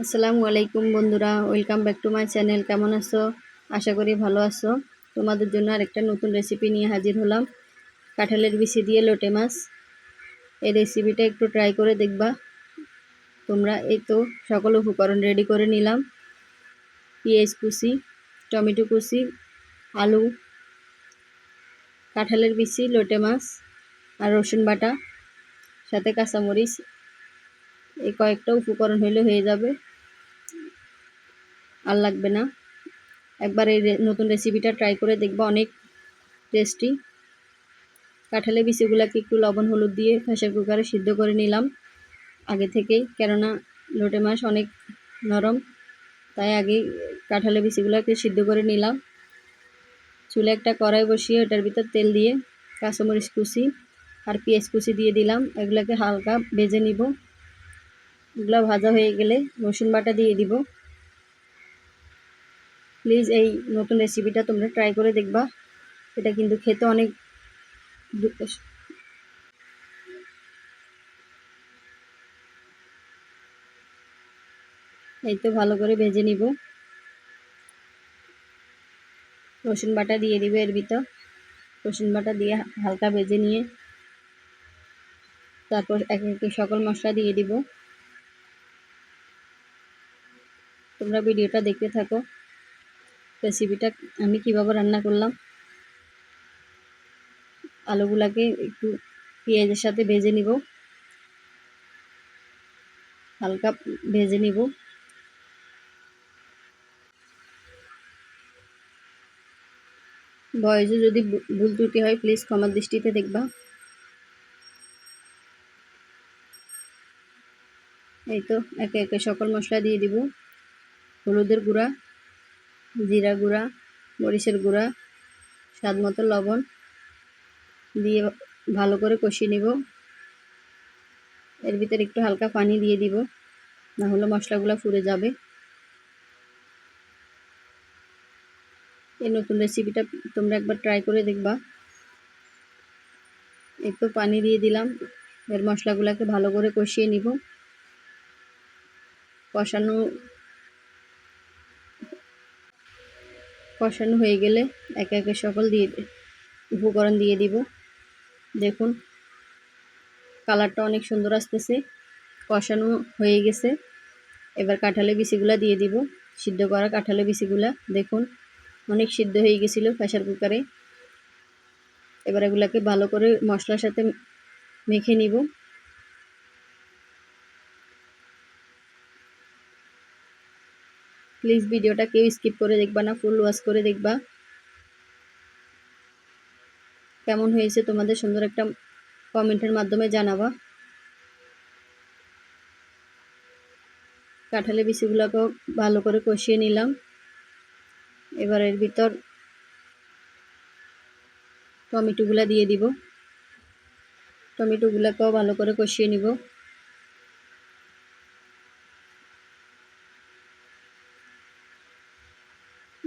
আসসালামু আলাইকুম বন্ধুরা, welcome back to my channel. কেমন আছো? আশা করি ভালো আছো। তোমাদের জন্য আরেকটা নতুন রেসিপি নিয়ে হাজির হলাম। কাঁঠালের বিচি দিয়ে লোটে মাছ। এই রেসিপিটা একটু ট্রাই করে দেখবা। তোমরা এই তো সকল উপকরণ রেডি করে নিলাম। পেঁয়াজ কুচি, টমেটো কুচি, আলু, কাঁঠালের বিচি, লোটে মাছ আর রসুন বাটা, সাথে কাঁচামরিচ এই কয়েকটা উপকরণ হইলে হয়ে যাবে। আর লাগবে না। একবার এই নতুন রেসিপিটা ট্রাই করে দেখবা, অনেক টেস্টি কাঁঠালের বিচিগুলোকে একটু লবণ, হলুদ দিয়ে প্রেশার কুকারে সিদ্ধ করে নিলাম। আগে থেকেই, কেননা লোটে মাছ অনেক নরম, তাই আগে কাঁঠালের বিচিগুলোকে সিদ্ধ করে নিলাম। চুলে একটা কড়াই বসিয়ে ওটার ভিতর তেল দিয়ে কাঁচামরিচ কুচি আর পেঁয়াজ কুচি দিয়ে দিলাম। এগুলোকে হালকা ভেজে নিব। এগুলো ভাজা হয়ে গেলে রসুন বাটা দিয়ে দিব। প্লিজ এই নতুন রেসিপিটা তোমরা ট্রাই করে দেখবা। এটা কিন্তু খেতে অনেক এই তো ভালো করে ভেজে নিব। রসুন বাটা দিয়ে দিব এর ভিতর। রসুন বাটা দিয়ে হালকা ভেজে নিয়ে তারপর এক একে সকল মশলা দিয়ে দিব। তোমরা ভিডিওটা দেখতে থাকো। রেসিপিটা আমি কীভাবে রান্না করলাম। আলুগুলাকে একটু পেঁয়াজের সাথে ভেজে নিব। হালকা ভেজে নিব। বয়সে যদি ভুল ত্রুটি হয় প্লিজ ক্ষমার দৃষ্টিতে দেখবা। এই তো, একে একে সকল মশলা দিয়ে দিব। হলুদের গুঁড়া, জিরা গুঁড়া, মরিচের গুঁড়া, স্বাদ মতো লবণ দিয়ে ভালো করে কষিয়ে নিব। এর ভিতরে একটু হালকা পানি দিয়ে দিব না হলে মশলাগুলো ফুরে যাবে। এই নতুন রেসিপিটা তোমরা একবার ট্রাই করে দেখবা। একটু পানি দিয়ে দিলাম, এর মশলাগুলোকে ভালো করে কষিয়ে নিব। কষানো কষানো হয়ে গেলে একে একে সকল দিয়ে উপকরণ দিয়ে দিব। দেখুন, কালারটা অনেক সুন্দর আসতেছে, কষানো হয়ে গেছে। এবার কাঁঠালের বিচিগুলা দিয়ে দিব, সিদ্ধ করা কাঁঠালের বিচিগুলা। দেখুন, অনেক সিদ্ধ হয়ে গেছিল প্রেশার কুকারে। এবার এগুলাকে ভালো করে মশলার সাথে মেখে নিব। প্লিজ ভিডিওটা কেউ স্কিপ করে দেখবা না ফুল ওয়াশ করে দেখবা। কেমন হয়েছে তোমাদের সুন্দর একটা কমেন্টের মাধ্যমে জানাবা। কাঁঠালের বিচিগুলোকেও ভালো করে কষিয়ে নিলাম। এবার এর ভিতর টমেটোগুলা দিয়ে দিব। টমেটোগুলোকেও ভালো করে কষিয়ে নিব।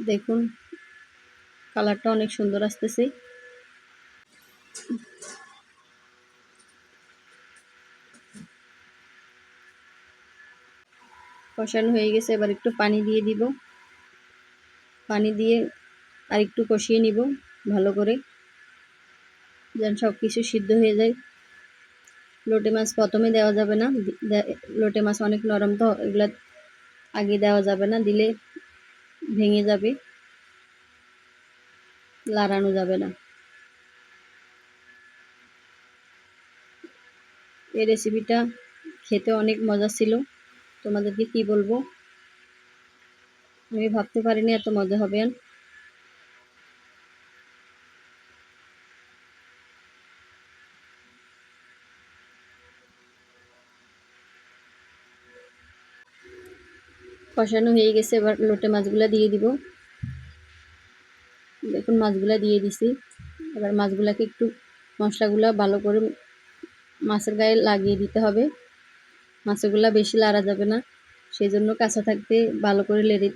দেখুন, কালারটা অনেক সুন্দর আসতেছে। কষানো হয়ে গেছে, এবার একটু পানি দিয়ে দিব। পানি দিয়ে আর একটু কষিয়ে নিব ভালো করে, যেন সব কিছু সিদ্ধ হয়ে যায়। লোটে মাছ প্রথমে দেওয়া যাবে না লোটে মাছ অনেক নরম তো, এগুলা আগে দেওয়া যাবে না, দিলে ভেঙে যাবে। লাড়ানো যাবে না। এই রেসিপিটা খেতে অনেক মজা ছিল। তোমাদেরকে কি বলব? আমি ভাবতে পারিনি এত মজা হবে কষানো হয়ে গেছে, এবার লোটে মাছগুলা দিয়ে দিব। দেখুন, মাছগুলা দিয়ে দিছি। এবার মাছগুলাকে একটু মশলাগুলা ভালো করে মাছের গায়ে লাগিয়ে দিতে হবে। মাছগুলা বেশি লাড়া যাবে না সেই জন্য কাঁচা থাকতে ভালো করে লেড়ে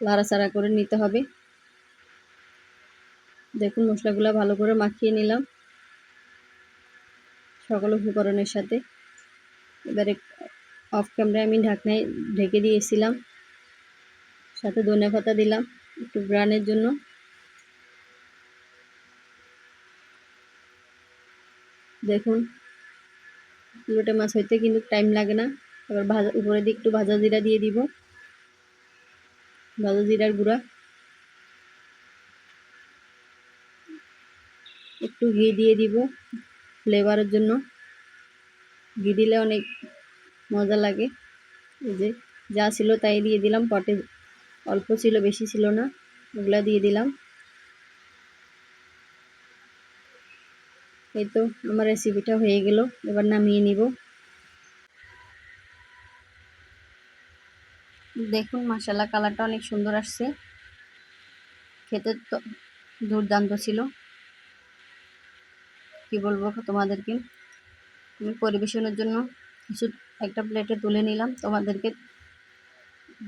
লাড়াচাড়া করে নিতে হবে। দেখুন, মশলাগুলা ভালো করে মাখিয়ে নিলাম সকল উপকরণের সাথে। এবার এবারে অফ ক্যামেরায় আমি ঢাকনায় ঢেকে দিয়েছিলাম। সাথে ধনে পাতা দিলাম একটু ব্রানের জন্য। দেখুন লোটে মাছ হইতে কিন্তু টাইম লাগে না। এবার ভাজা উপরে দিয়ে একটু ভাজা জিরা দিয়ে দিব। ভাজা জিরার গুঁড়া। একটু ঘি দিয়ে দিব ফ্লেভারের জন্য। ঘি দিলে অনেক মজা লাগে। এই যে যা ছিল তাই দিয়ে দিলাম, পটে অল্প ছিল, বেশি ছিল না, ওগুলা দিয়ে দিলাম। এই তো আমার রেসিপিটা হয়ে গেল, এবার নামিয়ে নিব। দেখুন মশালা কালারটা অনেক সুন্দর আসছে। খেতে তো দুর্দান্ত ছিল। কি বলব তোমাদেরকে? আমি পরিবেশনের জন্য কিছু একটা প্লেটে তুলে নিলাম। তোমাদেরকে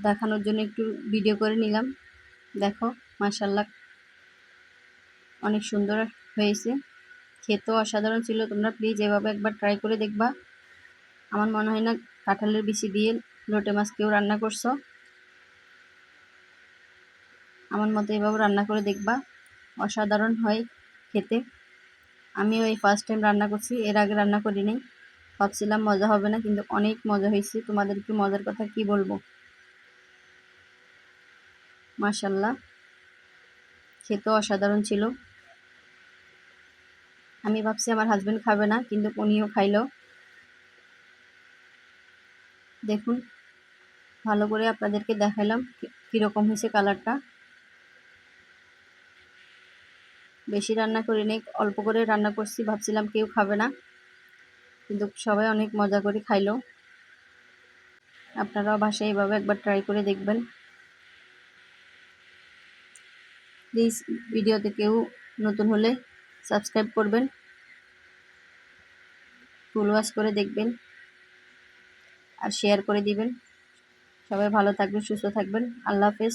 দেখানোর জন্য একটু ভিডিও করে নিলাম। দেখো মাসাল্লাহ অনেক সুন্দর হয়েছে। খেতেও অসাধারণ ছিল। তোমরা প্লিজ এভাবে একবার ট্রাই করে দেখবা। আমার মনে হয় না কাঁঠালের বিচি দিয়ে লোটে মাছ কেউ রান্না করছ। আমার মতো এভাবে রান্না করে দেখবা। অসাধারণ হয় খেতে। আমিও এই ফার্স্ট টাইম রান্না করছি। এর আগে রান্না করিনি। ভাবছিলাম মজা হবে না, কিন্তু অনেক মজা হয়েছে। তোমাদেরকে মজার কথা কি বলব? মাশাল্লাহ খেতেও অসাধারণ ছিল। আমি ভাবছি আমার হাজব্যান্ড খাবে না, কিন্তু উনিও খাইলো। দেখুন, ভালো করে আপনাদেরকে দেখালাম কীরকম হয়েছে কালারটা। বেশি রান্না করি অল্প করে রান্না করছি, ভাবছিলাম কেউ খাবে না। কিন্তু সবাই অনেক মজা করে খাইলো। আপনারাও বাসায় এইভাবে একবার ট্রাই করে দেখবেন। প্লিজ ভিডিওতে কেউ নতুন হলে সাবস্ক্রাইব করবেন। ফুল ওয়াশ করে দেখবেন। আর শেয়ার করে দিবেন। সবাই ভালো থাকবেন, সুস্থ থাকবেন। আল্লাহ হাফেজ।